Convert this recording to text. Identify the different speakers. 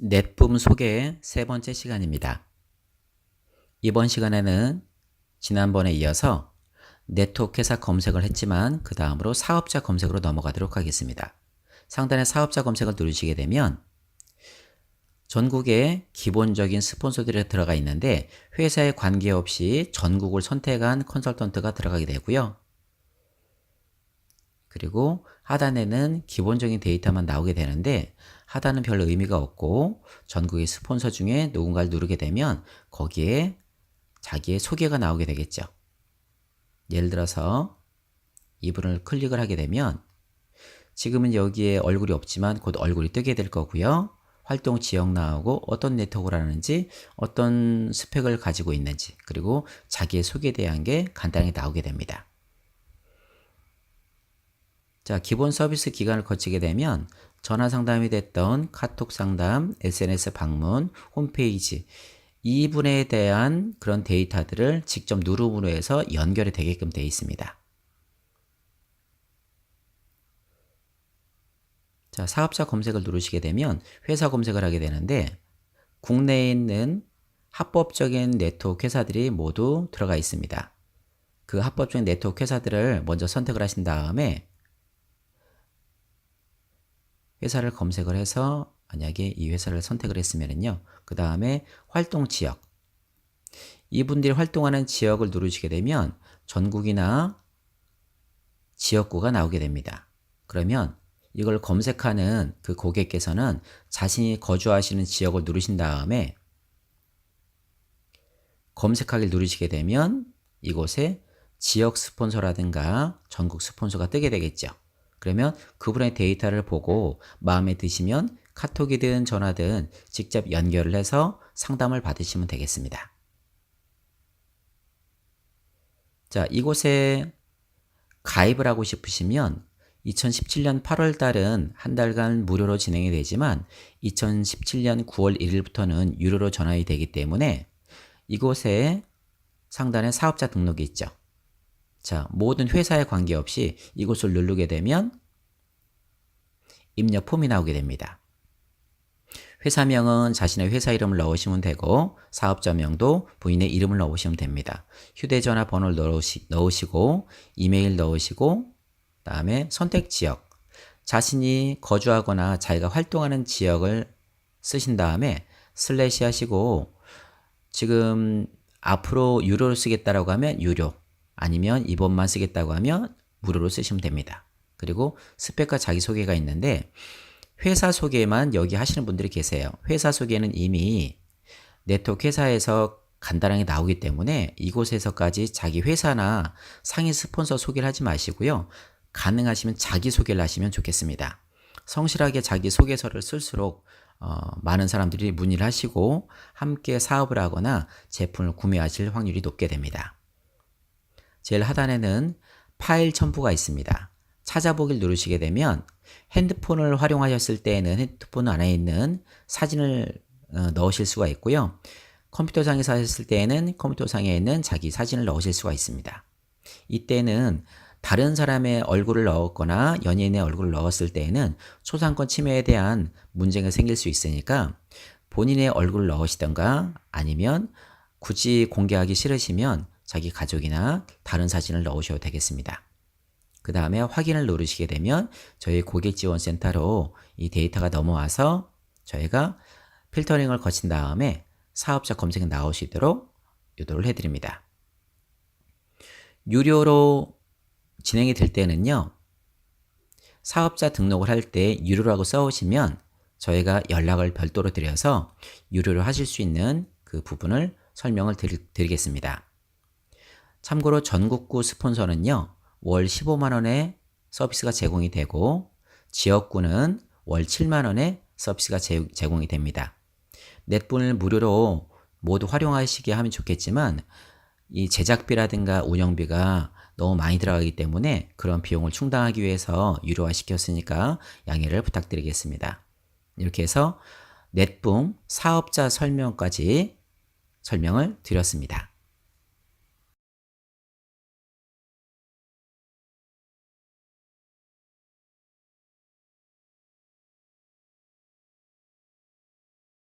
Speaker 1: 넷붐 소개 세 번째 시간입니다. 이번 시간에는 지난번에 이어서 네트워크 회사 검색을 했지만 그 다음으로 사업자 검색으로 넘어가도록 하겠습니다. 상단에 사업자 검색을 누르시게 되면 전국에 기본적인 스폰서들이 들어가 있는데 회사에 관계없이 전국을 선택한 컨설턴트가 들어가게 되고요. 그리고 하단에는 기본적인 데이터만 나오게 되는데 하단은 별 의미가 없고 전국의 스폰서 중에 누군가를 누르게 되면 거기에 자기의 소개가 나오게 되겠죠. 예를 들어서 이분을 클릭을 하게 되면 지금은 여기에 얼굴이 없지만 곧 얼굴이 뜨게 될 거고요. 활동 지역 나오고 어떤 네트워크를 하는지 어떤 스펙을 가지고 있는지 그리고 자기의 소개에 대한 게 간단하게 나오게 됩니다. 자, 기본 서비스 기간을 거치게 되면 전화 상담이 됐던 카톡 상담, SNS 방문, 홈페이지 이 분에 대한 그런 데이터들을 직접 누르므로 해서 연결이 되게끔 되어 있습니다. 자, 사업자 검색을 누르시게 되면 회사 검색을 하게 되는데 국내에 있는 합법적인 네트워크 회사들이 모두 들어가 있습니다. 그 합법적인 네트워크 회사들을 먼저 선택을 하신 다음에 회사를 검색을 해서 만약에 이 회사를 선택을 했으면은요. 그 다음에 활동 지역. 이분들이 활동하는 지역을 누르시게 되면 전국이나 지역구가 나오게 됩니다. 그러면 이걸 검색하는 그 고객께서는 자신이 거주하시는 지역을 누르신 다음에 검색하기를 누르시게 되면 이곳에 지역 스폰서라든가 전국 스폰서가 뜨게 되겠죠. 그러면 그분의 데이터를 보고 마음에 드시면 카톡이든 전화든 직접 연결을 해서 상담을 받으시면 되겠습니다. 자, 이곳에 가입을 하고 싶으시면 2017년 8월 달은 한 달간 무료로 진행이 되지만 2017년 9월 1일부터는 유료로 전환이 되기 때문에 이곳에 상단에 사업자 등록이 있죠. 자, 모든 회사에 관계없이 이곳을 누르게 되면 입력 폼이 나오게 됩니다. 회사명은 자신의 회사 이름을 넣으시면 되고 사업자명도 부인의 이름을 넣으시면 됩니다. 휴대전화 번호를 넣으시, 넣으시고 이메일 넣으시고 다음에 선택 지역 자신이 거주하거나 자기가 활동하는 지역을 쓰신 다음에 슬래시 하시고 지금 앞으로 유료를 쓰겠다라고 하면 유료 아니면 이번만 쓰겠다고 하면 무료로 쓰시면 됩니다. 그리고 스펙과 자기소개가 있는데 회사 소개만 여기 하시는 분들이 계세요. 회사 소개는 이미 네트워크 회사에서 간단하게 나오기 때문에 이곳에서까지 자기 회사나 상위 스폰서 소개를 하지 마시고요. 가능하시면 자기 소개를 하시면 좋겠습니다. 성실하게 자기 소개서를 쓸수록 어, 많은 사람들이 문의를 하시고 함께 사업을 하거나 제품을 구매하실 확률이 높게 됩니다. 제일 하단에는 파일 첨부가 있습니다. 찾아보기를 누르시게 되면 핸드폰을 활용하셨을 때에는 핸드폰 안에 있는 사진을 어, 넣으실 수가 있고요. 컴퓨터상에서 하셨을 때에는 컴퓨터상에 있는 자기 사진을 넣으실 수가 있습니다. 이때는 다른 사람의 얼굴을 넣었거나 연예인의 얼굴을 넣었을 때에는 초상권 침해에 대한 문제가 생길 수 있으니까 본인의 얼굴을 넣으시던가 아니면 굳이 공개하기 싫으시면 자기 가족이나 다른 사진을 넣으셔도 되겠습니다. 그 다음에 확인을 누르시게 되면 저희 고객 지원 센터로 이 데이터가 넘어와서 저희가 필터링을 거친 다음에 사업자 검색이 나오시도록 유도를 해드립니다. 유료로 진행이 될 때는요, 사업자 등록을 할 때 유료라고 써오시면 저희가 연락을 별도로 드려서 유료로 하실 수 있는 그 부분을 설명을 드리, 겠습니다 참고로 전국구 스폰서는요, 월 15만원의 서비스가 제공이 되고, 지역구는 월 7만원의 서비스가 제, 제공이 됩니다. 넷분을 무료로 모두 활용하시게 하면 좋겠지만, 이 제작비라든가 운영비가 너무 많이 들어가기 때문에 그런 비용을 충당하기 위해서 유료화 시켰으니까 양해를 부탁드리겠습니다. 이렇게 해서 넷붕 사업자 설명까지 설명을 드렸습니다.